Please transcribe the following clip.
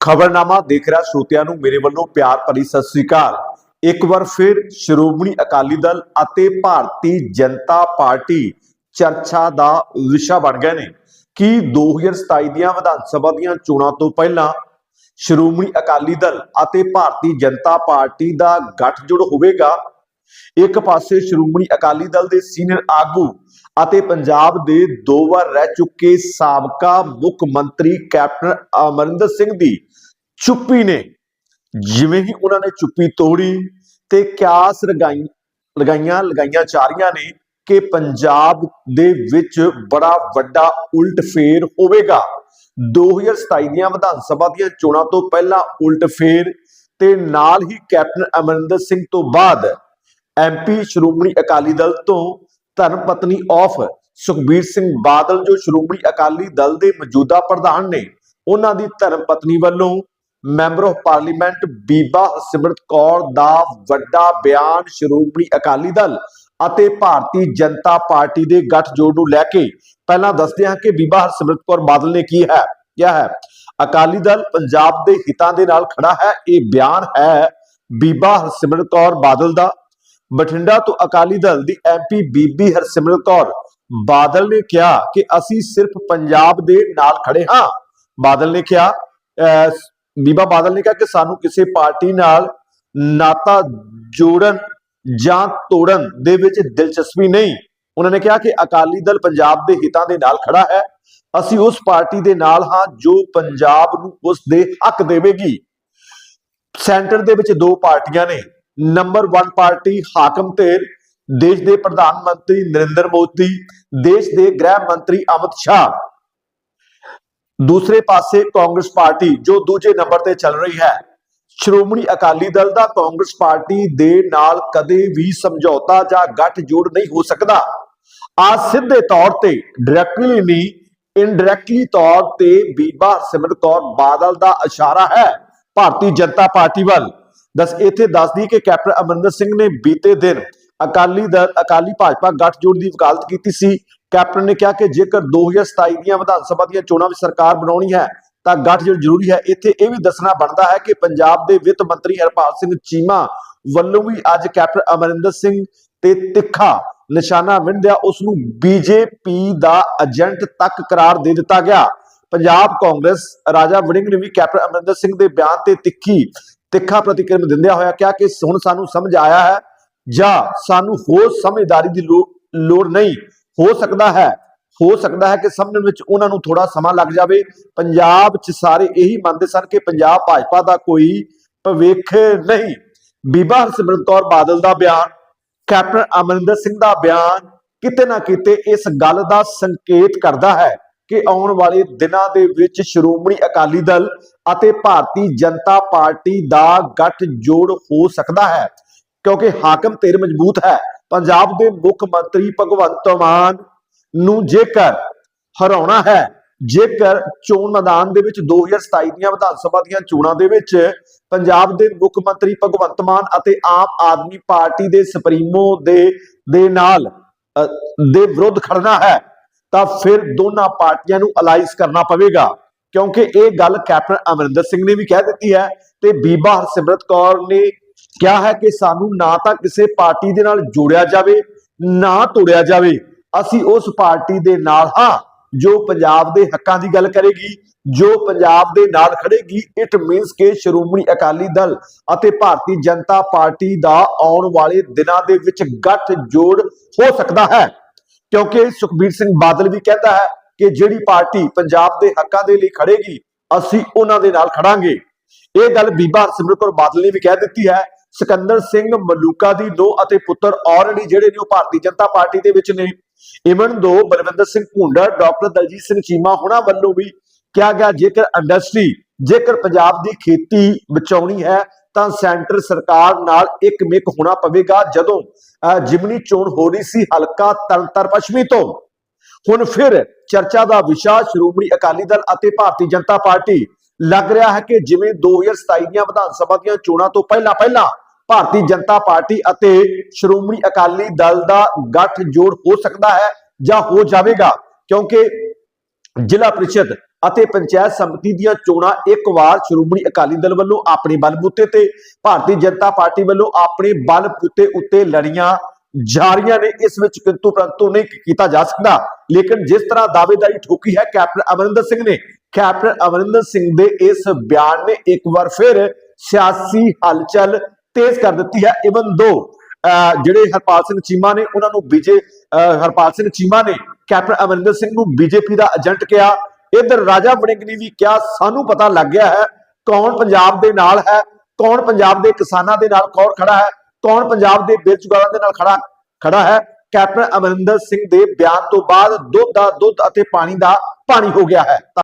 ਖਬਰਨਾਮਾ ਦੇਖ ਰਿਹਾ ਸਰੋਤਿਆਂ ਨੂੰ ਮੇਰੇ ਵੱਲੋਂ ਪਿਆਰ ਭਰੀ ਸਤਿ ਸ੍ਰੀ ਅਕਾਲ। ਇੱਕ ਵਾਰ ਫਿਰ ਸ਼੍ਰੋਮਣੀ ਅਕਾਲੀ ਦਲ ਅਤੇ ਭਾਰਤੀ ਜਨਤਾ ਪਾਰਟੀ ਚਰਚਾ ਦਾ ਵਿਸ਼ਾ ਬਣ ਗਏ ਨੇ। ਕਿ 2027 ਦੀਆਂ ਵਿਧਾਨ ਸਭਾ ਦੀਆਂ ਚੋਣਾਂ ਤੋਂ ਪਹਿਲਾਂ ਸ਼੍ਰੋਮਣੀ ਅਕਾਲੀ ਦਲ ਅਤੇ ਭਾਰਤੀ ਜਨਤਾ ਪਾਰਟੀ ਦਾ ਗੱਠਜੋੜ ਹੋਵੇਗਾ? ਇੱਕ ਪਾਸੇ ਸ਼੍ਰੋਮਣੀ ਅਕਾਲੀ ਦਲ ਦੇ ਸੀਨੀਅਰ ਆਗੂ ਅਤੇ ਪੰਜਾਬ ਦੇ ਦੋ ਵਾਰ ਰਹਿ ਚੁੱਕੇ ਸਾਬਕਾ ਮੁੱਖ ਮੰਤਰੀ ਕੈਪਟਨ ਅਮਰਿੰਦਰ ਸਿੰਘ ਦੀ ਚੁੱਪੀ ਨੇ। ਜਿਵੇਂ ਹੀ ਉਹਨਾਂ ਨੇ ਚੁੱਪੀ ਤੋੜੀ ਤੇ ਕਿਆਸ ਲਗਾਈ ਲਗਾਈਆਂ ਲਗਾਈਆਂ ਜਾ ਰਹੀਆਂ ਨੇ ਕਿ ਪੰਜਾਬ ਦੇ ਵਿੱਚ ਬੜਾ ਵੱਡਾ ਉਲਟ ਫੇਰ ਹੋਵੇਗਾ। 2027 ਦੀਆਂ ਵਿਧਾਨ ਸਭਾ ਦੀਆਂ ਚੋਣਾਂ ਤੋਂ ਪਹਿਲਾਂ ਉਲਟ ਫੇਰ ਤੇ ਨਾਲ ਹੀ ਕੈਪਟਨ ਅਮਰਿੰਦਰ ਸਿੰਘ ਤੋਂ ਬਾਅਦ ਐਮਪੀ ਸ਼੍ਰੋਮਣੀ ਅਕਾਲੀ ਦਲ ਤੋਂ ਧਰਮ ਪਤਨੀ ਆਫ ਸੁਖਬੀਰ ਸਿੰਘ ਬਾਦਲ, ਜੋ ਸ਼੍ਰੋਮਣੀ ਅਕਾਲੀ ਦਲ ਦੇ ਮੌਜੂਦਾ ਪ੍ਰਧਾਨ ਨੇ, ਉਹਨਾਂ ਦੀ ਧਰਮ ਪਤਨੀ ਵੱਲੋਂ ਮੈਂਬਰ ਆਫ ਪਾਰਲੀਮੈਂਟ ਬੀਬਾ ਸਿਮਰਤ ਕੌਰ ਦਾ ਵੱਡਾ ਬਿਆਨ ਸ਼੍ਰੋਮਣੀ ਅਕਾਲੀ ਦਲ ਅਤੇ ਭਾਰਤੀ ਜਨਤਾ ਪਾਰਟੀ ਦੇ ਗੱਠਜੋੜ ਨੂੰ ਲੈ ਕੇ ਪਹਿਲਾਂ ਦੱਸਦੇ ਹਾਂ ਕਿ ਬੀਬਾ ਹਰਸਿਮਰਤ ਕੌਰ ਬਾਦਲ ਨੇ ਕੀ ਹੈ ਕਿਹਾ ਹੈ। ਅਕਾਲੀ ਦਲ ਪੰਜਾਬ ਦੇ ਹਿੱਤਾਂ ਦੇ ਨਾਲ ਖੜਾ ਹੈ, ਇਹ ਬਿਆਨ ਹੈ ਬੀਬਾ ਹਰਸਿਮਰਤ ਕੌਰ ਬਾਦਲ ਦਾ। ਬਠਿੰਡਾ ਤੋਂ ਅਕਾਲੀ ਦਲ ਦੀ ਐਮਪੀ ਬੀਬੀ ਹਰਸਿਮਰਤ ਕੌਰ ਬਾਦਲ ਨੇ ਕਿਹਾ ਕਿ ਅਸੀਂ ਸਿਰਫ ਪੰਜਾਬ ਦੇ ਨਾਲ ਖੜੇ ਹਾਂ। ਬਾਦਲ ਨੇ ਕਿਹਾ ਬੀਬਾ ਬਾਦਲ ਨੇ ਕਿਹਾ ਕਿ ਸਾਨੂੰ ਕਿਸੇ ਪਾਰਟੀ ਨਾਲ ਨਾਤਾ ਜੋੜਨ ਜਾਂ ਤੋੜਨ ਦੇ ਵਿੱਚ ਦਿਲਚਸਪੀ ਨਹੀਂ। ਉਹਨਾਂ ਨੇ ਕਿਹਾ ਕਿ ਅਕਾਲੀ ਦਲ ਪੰਜਾਬ ਦੇ ਹਿੱਤਾਂ ਦੇ ਨਾਲ ਖੜਾ ਹੈ। ਅਸੀਂ ਉਸ ਪਾਰਟੀ ਦੇ ਨਾਲ ਹਾਂ ਜੋ ਪੰਜਾਬ ਨੂੰ ਉਸ ਦੇ ਹੱਕ ਦੇਵੇਗੀ। ਸੈਂਟਰ ਦੇ ਵਿੱਚ ਦੋ ਪਾਰਟੀਆਂ ਨੇ। ਨੰਬਰ 1 ਪਾਰਟੀ ਹਾਕਮ ਧਿਰ, ਦੇਸ਼ ਦੇ ਪ੍ਰਧਾਨ ਮੰਤਰੀ ਨਰਿੰਦਰ ਮੋਦੀ, ਦੇਸ਼ ਦੇ ਗ੍ਰਹਿ ਮੰਤਰੀ ਅਮਿਤ ਸ਼ਾਹ। ਦੂਸਰੇ ਪਾਸੇ ਕਾਂਗਰਸ ਪਾਰਟੀ, ਜੋ ਦੂਜੇ ਨੰਬਰ ਤੇ ਚੱਲ ਰਹੀ ਹੈ। ਸ਼੍ਰੋਮਣੀ ਅਕਾਲੀ ਦਲ ਦਾ ਕਾਂਗਰਸ ਪਾਰਟੀ ਦੇ ਨਾਲ ਕਦੇ ਵੀ ਸਮਝੌਤਾ ਜਾਂ ਗੱਠਜੋੜ ਨਹੀਂ ਹੋ ਸਕਦਾ। ਆ ਸਿੱਧੇ ਤੌਰ ਤੇ ਡਾਇਰੈਕਟਲੀ ਨਹੀਂ ਇਨਡਾਇਰੈਕਟਲੀ ਤੌਰ ਤੇ ਬੀਬਾ ਸਿਮਰਤ ਕੌਰ ਬਾਦਲ ਦਾ ਇਸ਼ਾਰਾ ਹੈ। ਭਾਰਤੀ ਜਨਤਾ ਪਾਰਟੀ ਵੱਲ ਦਸ ਇੱਥੇ ਦੱਸਦੀ ਕਿ ਕੈਪਟਨ ਅਮਰਿੰਦਰ ਸਿੰਘ ਨੇ ਬੀਤੇ ਦਿਨ ਅਕਾਲੀ ਦਲ, ਅਕਾਲੀ ਭਾਜਪਾ ਗੱਠਜੋੜ ਦੀ ਵਕਾਲਤ ਕੀਤੀ ਸੀ। ਕੈਪਟਨ ਨੇ ਕਿਹਾ ਕਿ ਜੇਕਰ 2027 ਦੀਆਂ ਵਿਧਾਨ ਸਭਾ ਦੀਆਂ ਚੋਣਾਂ ਵਿੱਚ ਸਰਕਾਰ ਬਣਾਉਣੀ ਹੈ, ਤਾਂ ਗੱਠਜੋੜ ਜ਼ਰੂਰੀ ਹੈ। ਇੱਥੇ ਇਹ ਵੀ ਦੱਸਣਾ ਬਣਦਾ ਹੈ ਕਿ ਪੰਜਾਬ ਦੇ ਵਿੱਤ ਮੰਤਰੀ ਹਰਪਾਲ ਸਿੰਘ ਚੀਮਾ ਵੱਲੋਂ ਵੀ ਅੱਜ ਕੈਪਟਨ ਅਮਰਿੰਦਰ ਸਿੰਘ ਤੇ ਤਿੱਖਾ ਨਿਸ਼ਾਨਾ ਵਿੰਦਿਆ ਉਸ ਨੂੰ ਬੀਜੇਪੀ ਦਾ ਏਜੰਟ ਤੱਕ ਕਰਾਰ ਦੇ ਦਿੱਤਾ ਗਿਆ। ਪੰਜਾਬ ਕਾਂਗਰਸ ਰਾਜਾ ਵੜਿੰਗ ਨੇ ਵੀ ਕੈਪਟਨ ਅਮਰਿੰਦਰ ਸਿੰਘ ਦੇ ਬਿਆਨ ਤੇ ਤਿੱਖੀ ਤਿੱਖਾ ਪ੍ਰਤੀਕਿਰਮ ਦਿੰਦਿਆਂ ਹੋਇਆ, ਕਿਹਾ ਕਿ ਹੁਣ ਸਾਨੂੰ ਸਮਝ ਆਇਆ ਹੈ, ਜਾਂ ਸਾਨੂੰ ਹੋਰ ਸਮਝਦਾਰੀ ਦੀ ਲੋ- ਲੋੜ ਨਹੀਂ, ਹੋ ਸਕਦਾ ਹੈ, ਹੋ ਸਕਦਾ ਹੈ ਕਿ ਸਮਝਣ ਵਿੱਚ ਉਹਨਾਂ ਨੂੰ ਥੋੜਾ ਸਮਾਂ ਲੱਗ ਜਾਵੇ। ਪੰਜਾਬ 'ਚ ਸਾਰੇ ਇਹੀ ਮੰਨਦੇ ਸਨ ਕਿ ਪੰਜਾਬ ਭਾਜਪਾ ਦਾ ਕੋਈ ਭਵਿੱਖ ਨਹੀਂ। ਬੀਬਾ ਹਰਸਿਮਰਤ ਕੌਰ ਬਾਦਲ ਦਾ ਬਿਆਨ, ਕੈਪਟਨ ਅਮਰਿੰਦਰ ਸਿੰਘ ਦਾ ਬਿਆਨ ਕਿਤੇ ਨਾ ਕਿਤੇ ਇਸ ਗੱਲ ਦਾ ਸੰਕੇਤ ਕਰਦਾ ਹੈ ਕਿ ਆਉਣ ਵਾਲੇ ਦਿਨਾਂ ਦੇ ਵਿੱਚ ਸ਼੍ਰੋਮਣੀ ਅਕਾਲੀ ਦਲ ਅਤੇ ਭਾਰਤੀ ਜਨਤਾ ਪਾਰਟੀ ਦਾ ਗੱਠਜੋੜ ਹੋ ਸਕਦਾ ਹੈ, ਕਿਉਂਕਿ ਹਾਕਮ ਧਿਰ ਮਜ਼ਬੂਤ ਹੈ। ਪੰਜਾਬ ਦੇ ਮੁੱਖ ਮੰਤਰੀ ਭਗਵੰਤ ਮਾਨ ਨੂੰ ਜੇਕਰ ਹਰਾਉਣਾ ਹੈ, ਜੇਕਰ ਚੋਣ ਮੈਦਾਨ ਦੇ ਵਿੱਚ 2027 ਦੀਆਂ ਵਿਧਾਨ ਸਭਾ ਦੀਆਂ ਚੋਣਾਂ ਦੇ ਵਿੱਚ ਪੰਜਾਬ ਦੇ ਮੁੱਖ ਮੰਤਰੀ ਭਗਵੰਤ ਮਾਨ ਅਤੇ ਆਮ ਆਦਮੀ ਪਾਰਟੀ ਦੇ ਸੁਪਰੀਮੋ ਦੇ ਦੇ ਨਾਲ ਦੇ ਵਿਰੁੱਧ ਖੜਨਾ ਹੈ ਤਾਂ ਫਿਰ ਦੋਨਾਂ ਪਾਰਟੀਆਂ ਨੂੰ ਅਲਾਈਜ਼ ਕਰਨਾ ਪਵੇਗਾ। ਕਿਉਂਕਿ ਇਹ ਗੱਲ ਕੈਪਟਨ ਅਮਰਿੰਦਰ ਸਿੰਘ ਨੇ ਵੀ ਕਹਿ ਦਿੱਤੀ ਹੈ ਤੇ ਬੀਬਾ ਹਰਸਿਮਰਤ ਕੌਰ ਨੇ ਕਿਹਾ ਹੈ ਕਿ ਸਾਨੂੰ ਨਾ ਤਾਂ ਕਿਸੇ ਪਾਰਟੀ ਦੇ ਨਾਲ ਜੋੜਿਆ ਜਾਵੇ, ਨਾ ਤੋੜਿਆ ਜਾਵੇ। ਅਸੀਂ ਉਸ ਪਾਰਟੀ ਦੇ ਨਾਲ ਹਾਂ, ਜੋ ਪੰਜਾਬ ਦੇ ਹੱਕਾਂ ਦੀ ਗੱਲ ਕਰੇਗੀ, ਜੋ ਪੰਜਾਬ ਦੇ ਨਾਲ ਖੜੇਗੀ। ਇਟ ਮੀਨਸ ਕਿ ਸ਼੍ਰੋਮਣੀ ਅਕਾਲੀ ਦਲ ਅਤੇ ਭਾਰਤੀ ਜਨਤਾ ਪਾਰਟੀ ਦਾ ਆਉਣ ਵਾਲੇ ਦਿਨਾਂ ਦੇ ਵਿੱਚ ਗੱਠ ਜੋੜ ਹੋ ਸਕਦਾ ਹੈ। ਕਿਉਂਕਿ ਸੁਖਬੀਰ ਸਿੰਘ ਬਾਦਲ ਵੀ ਕਹਿੰਦਾ ਹੈ ਕਿ ਜਿਹੜੀ ਪਾਰਟੀ ਪੰਜਾਬ ਦੇ ਹੱਕਾਂ ਦੇ ਲਈ ਖੜੇਗੀ, ਅਸੀਂ ਉਹਨਾਂ ਦੇ ਨਾਲ ਖੜਾਂਗੇ। ਇਹ ਗੱਲ ਬੀਬਾ ਹਰਸਿਮਰਤ ਕੌਰ ਬਾਦਲ ਨੇ ਵੀ ਕਹਿ ਦਿੱਤੀ ਹੈ। ਸਿਕੰਦਰ ਸਿੰਘ ਮਲੂਕਾ ਦੀ ਦੋ ਅਤੇ ਪੁੱਤਰ ਆਲਰੇਡੀ ਜਿਹੜੇ ਨੇ ਉਹ ਭਾਰਤੀ ਜਨਤਾ ਪਾਰਟੀ ਦੇ ਵਿੱਚ ਨੇ। Even though Balwinder Singh Bhunder, doctor Daljit Singh Cheema ਹੋਣਾ ਵੱਲੋਂ ਵੀ ਕਿਹਾ ਗਿਆ, ਜੇਕਰ ਇੰਡਸਟਰੀ ਜੇਕਰ ਪੰਜਾਬ ਦੀ ਖੇਤੀ ਬਚਾਉਣੀ ਹੈ ਤਾਂ ਸੈਂਟਰ ਸਰਕਾਰ ਨਾਲ ਇੱਕ ਮਿਕ ਹੋਣਾ ਪਵੇਗਾ ਜਦੋਂ ਜਿਮਨੀ ਚੋਣ ਹੋ ਰਹੀ ਸੀ ਹਲਕਾ ਤਰਨਤਰ ਪੱਛਮੀ ਤੋਂ। ਹੁਣ ਫਿਰ ਚਰਚਾ ਦਾ ਵਿਸ਼ਾ ਸ਼੍ਰੋਮਣੀ ਅਕਾਲੀ ਦਲ ਅਤੇ ਭਾਰਤੀ ਜਨਤਾ ਪਾਰਟੀ। ਲੱਗ ਰਿਹਾ ਹੈ ਕਿ ਜਿਵੇਂ 2027 ਦੀਆਂ ਵਿਧਾਨ ਸਭਾ ਦੀਆਂ ਚੋਣਾਂ ਤੋਂ ਪਹਿਲਾਂ ਪਹਿਲਾਂ ਭਾਰਤੀ ਜਨਤਾ ਪਾਰਟੀ ਅਤੇ ਸ਼੍ਰੋਮਣੀ ਅਕਾਲੀ ਦਲ ਦਾ ਗੱਠ ਜੋੜ ਹੋ ਸਕਦਾ ਹੈ ਜਾਂ ਹੋ ਜਾਵੇਗਾ, ਕਿਉਂਕਿ ਜ਼ਿਲ੍ਹਾ ਪ੍ਰੀਸ਼ਦ ਅਤੇ ਪੰਚਾਇਤ ਸਮਿਤੀ ਦੀਆਂ ਚੋਣਾਂ ਇੱਕ ਵਾਰ ਸ਼੍ਰੋਮਣੀ ਅਕਾਲੀ ਦਲ ਵੱਲੋਂ ਆਪਣੇ ਬਲਬੂਤੇ ਤੇ, ਭਾਰਤੀ ਜਨਤਾ ਪਾਰਟੀ ਵੱਲੋਂ ਆਪਣੇ ਬਲਬੂਤੇ ਉੱਤੇ ਲੜੀਆਂ ਜਾ ਰਹੀਆਂ ਨੇ। ਇਸ ਵਿੱਚ ਕਿੰਤੂ ਪ੍ਰੰਤੂ ਨਹੀਂ ਕੀਤਾ ਜਾ ਸਕਦਾ। ਲੇਕਿਨ ਜਿਸ ਤਰ੍ਹਾਂ ਦਾਅਵੇਦਾਰੀ ਠੋਕੀ ਹੈ, ਕੈਪਟਨ ਅਮਰਿੰਦਰ ਸਿੰਘ ਨੇ, ਕੈਪਟਨ ਅਮਰਿੰਦਰ ਸਿੰਘ ਦੇ ਇਸ ਬਿਆਨ ਨੇ ਇੱਕ ਵਾਰ ਫਿਰ ਸਿਆਸੀ ਹਲਚਲ ਤੇਜ਼ ਕਰ ਦਿੱਤੀ ਹੈ। ਇਵਨ ਦੋ ਜਿਹੜੇ ਹਰਪਾਲ ਸਿੰਘ ਚੀਮਾ ਨੇ, ਉਹਨਾਂ ਨੂੰ ਬੀਜੇ ਹਰਪਾਲ ਸਿੰਘ ਚੀਮਾ ਨੇ ਕੈਪਟਨ ਅਮਰਿੰਦਰ ਸਿੰਘ ਨੂੰ ਬੀਜੇਪੀ ਦਾ ਏਜੰਟ ਕਿਹਾ। ਇਧਰ ਰਾਜਾ ਵੜਿੰਗ ਨੇ ਵੀ ਕਿਹਾ, ਸਾਨੂੰ ਪਤਾ ਲੱਗ ਗਿਆ ਹੈ ਕੌਣ ਪੰਜਾਬ ਦੇ ਨਾਲ ਹੈ, ਕੌਣ ਪੰਜਾਬ ਦੇ ਕਿਸਾਨਾਂ ਦੇ ਨਾਲ ਕੌਣ ਖੜਾ ਹੈ, ਕੌਣ ਪੰਜਾਬ ਦੇ ਬੇਰੁਜ਼ਗਾਰਾਂ ਦੇ ਨਾਲ ਖੜਾ ਖੜਾ ਹੈ। ਕੈਪਟਨ ਅਮਰਿੰਦਰ ਸਿੰਘ ਦੇ ਬਿਆਨ ਤੋਂ ਬਾਅਦ ਦੁੱਧ ਦਾ ਦੁੱਧ ਅਤੇ ਪਾਣੀ ਦਾ ਪਾਣੀ ਹੋ ਗਿਆ ਹੈ।